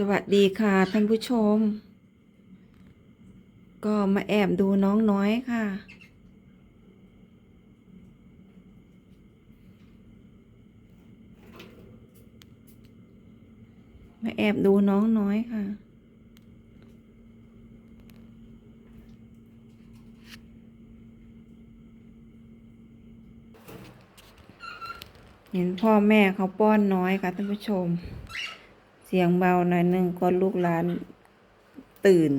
สวัสดีค่ะท่านผู้ชม ก็มาแอบดูน้องน้อยค่ะ มาแอบดูน้องน้อยค่ะ เห็นพ่อแม่เขาป้อนน้อยค่ะท่านผู้ชม เสียงเบาหน่อยหนึ่งก็ลูกหลานตื่น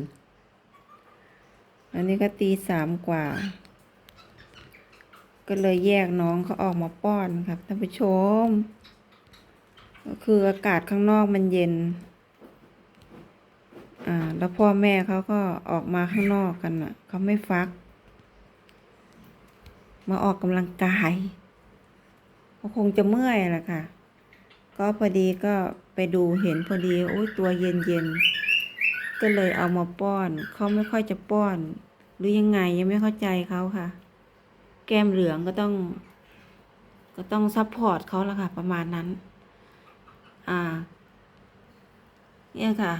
อันนี้ก็ตีสามกว่า ก็เลยแยกน้องเขาออกมาป้อนครับท่านผู้ชม ก็คืออากาศข้างนอกมันเย็น อ่า แล้วพ่อแม่เขาก็ออกมาข้างนอกกันอะ เขาไม่ฟัก มาออกกำลังกายเขาคงจะเมื่อยแหละค่ะ ก็พอดีก็ ไปดูเห็นพอดีโอ้ยตัวเย็นเย็นก็เลยเอามาป้อน เขาไม่ค่อยจะป้อน หรือยังไงยังไม่เข้าใจเขาค่ะ แก้มเหลืองก็ต้อง ก็ต้องซัพพอร์ตเขาละค่ะ ประมาณนั้น อ่า เนี่ยค่ะ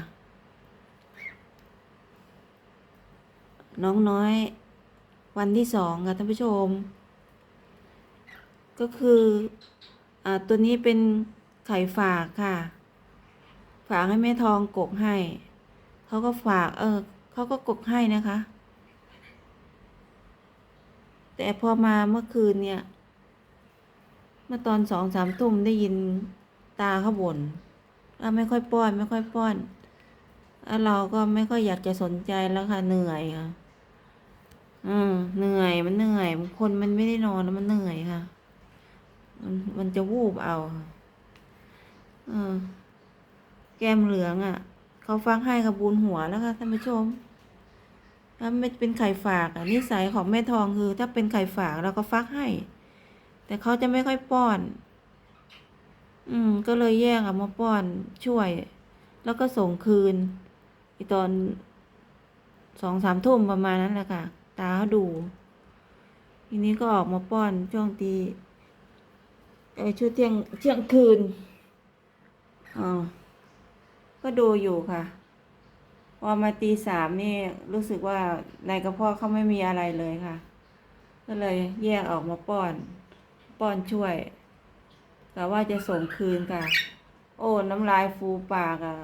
น้องน้อย วันที่สองค่ะท่านผู้ชม ก็คือ อ่า ตัวนี้เป็นไข่ฝากค่ะ ฝากให้แม่ทองกกให้ เขาก็ฝาก เออ เขาก็กกให้นะคะ แต่พอมาเมื่อคืนเนี่ยเมื่อตอนสองสามทุ่มได้ยินตาเขาบ่นว่าไม่ค่อยป้อน ไม่ค่อยป้อนแล้วเราก็ไม่ค่อยอยากจะสนใจแล้วค่ะเหนื่อยค่ะอืมเหนื่อยมันเหนื่อยคนมันไม่ได้นอนแล้วมันเหนื่อยค่ะ มันมันจะวูบเอาค่ะเออ แก้มเหลืองอะ่ะ เขาฟักให้กับบุญหัวแล้วค่ะท่านผู้ชม ถ้าไม่เป็นไข่ฝากอะนิสัยของแม่ทองคือ ถ้าเป็นไข่ฝากเราก็ฟักให้ แต่เขาจะไม่ค่อยป้อน อืม ก็เลยแย่งอามาป้อนช่วย แล้วก็ส่งคืนอีตอนสองสามทุ่มประมาณนั้นแหละค่ะ ตาเขาดู ทีนี้ก็ออกมาป้อนช่วงตีเออช่วงเที่ยงเที่ยงคืนอ๋อ ก็ดูอยู่ค่ะพอมาตีสามนี่รู้สึกว่าในกระเพาะเขาไม่มีอะไรเลยค่ะ ก็เลยแยกออกมาป้อน ป้อนช่วยแต่ว่าจะส่งคืนค่ะ โอ้น้ำลายฟูปากอะ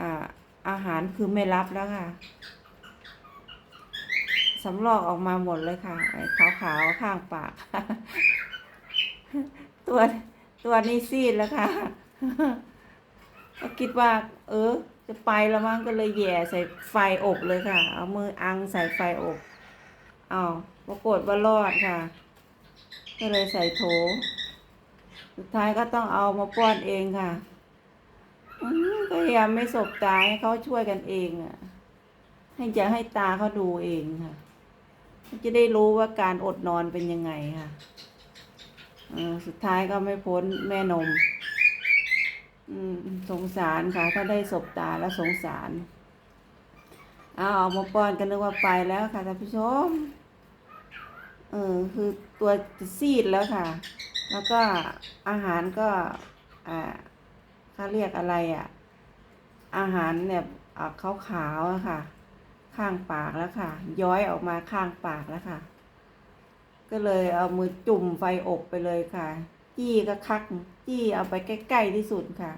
อ่าอาหารคือไม่รับแล้วค่ะสำรอกออกมาหมดเลยค่ะไอ้ขาวๆข้างปาก ตัวตัวนี้ซีดแล้วค่ะ ก็คิดว่า เออ จะไปแล้วมั้งก็เลยแหย่ใส่ไฟอบเลยค่ะ เอามืออังใส่ไฟอบเอาปรากฏว่ารอดค่ะ ก็เลยใส่โถ สุดท้ายก็ต้องเอามาป้อนเองค่ะก็พยายามไม่สบตาให้เขาช่วยกันเองอะ ให้จะให้ตาเขาดูเองค่ะ จะได้รู้ว่าการอดนอนเป็นยังไงค่ะสุดท้ายก็ไม่พ้นแม่นม อืมสงสารค่ะ ถ้าได้สบตาแล้วสงสารเอาออกมาป้อนกันนึกว่าไปแล้วค่ะท่านผู้ชม เออคือตัวซีดแล้วค่ะ แล้วก็อาหารก็อ่าเขาเรียกอะไรอะ อาหารเนี่ยอ่าขาวอะค่ะ ข้างปากแล้วค่ะ ย้อยออกมาข้างปากแล้วค่ะ ก็เลยเอามือจุ่มไฟอบไปเลยค่ะ จี้ก็คัก จี้เอาไปใกล้ๆที่สุดค่ะ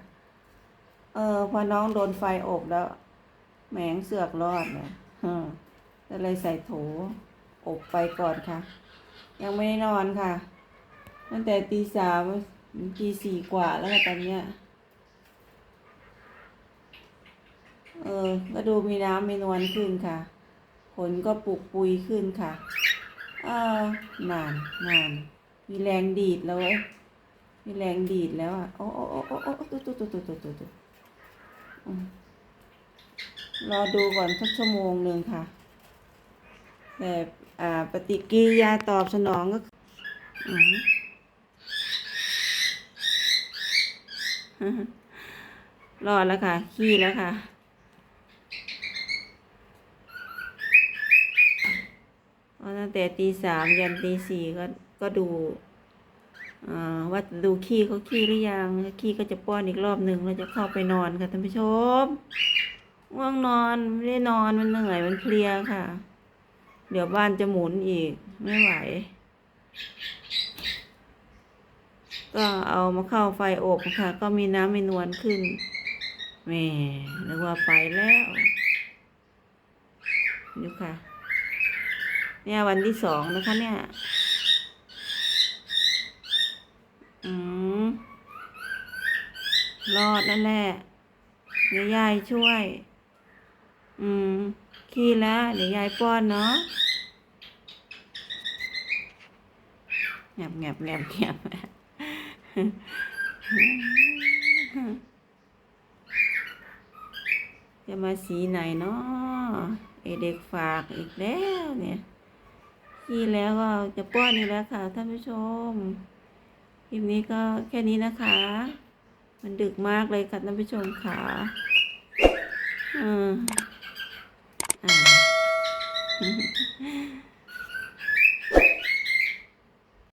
เออพอน้องโดนไฟอบแล้วแหมงเสือกรอดเลยก็เลยใส่โถอบไปก่อนค่ะ ยังไม่ได้นอนค่ะ ตั้งแต่ตีสามตีสี่กว่าแล้วค่ะตอนเนี้ย เออ ก็ดูมีน้ำมีนวลขึ้นค่ะ ขนก็ปุกปุยขึ้นค่ะ เออนานนานมีแรงดีดแล้วเว้ย มีแรงดีดแล้วอะ โอ้โอ้โอ้โอ้โอ้ตุ๊ตุ๊ตุ๊ตุ๊ตุ๊ตุ๊ตุ๊รอดูก่อนสักชั่วโมงหนึ่งค่ะ แต่อ่าปฏิกิริยาตอบสนองก็อืมรอดแล้วค่ะ ขี้แล้วค่ะ ตั้งแต่ตีสามยันตีสี่ก็ก็ดู ว่าดูขี้เขาขี้หรือยังขี้ก็จะป้อนอีกรอบหนึ่งเราจะเข้าไปนอนค่ะท่านผู้ชมง่วงนอนไม่ได้นอนมันเหนื่อยมันเพลียค่ะ เดี๋ยวบ้านจะหมุนอีกไม่ไหว ก็เอามาเข้าไฟอบค่ะ ก็มีน้ำมีนวลขึ้นแม่นึกว่าไปแล้วดูค่ะ เนี่ยวันที่สองนะคะเนี่ย อืมรอดนั่นแหละเดี๋ยวยายช่วย อืม ขี้แล้วเดี๋ยวยายป้อนเนาะแงบแงบแงบแงบจะมาสีไหนเนาะไอเด็กฝากอีกแล้วเนี่ยขี้แล้วก็จะป้อนนี่แล้วค่ะท่านผู้ชม คลิปนี้ก็แค่นี้นะคะ มันดึกมากเลยค่ะท่านผู้ชมค่ะอืมอ่า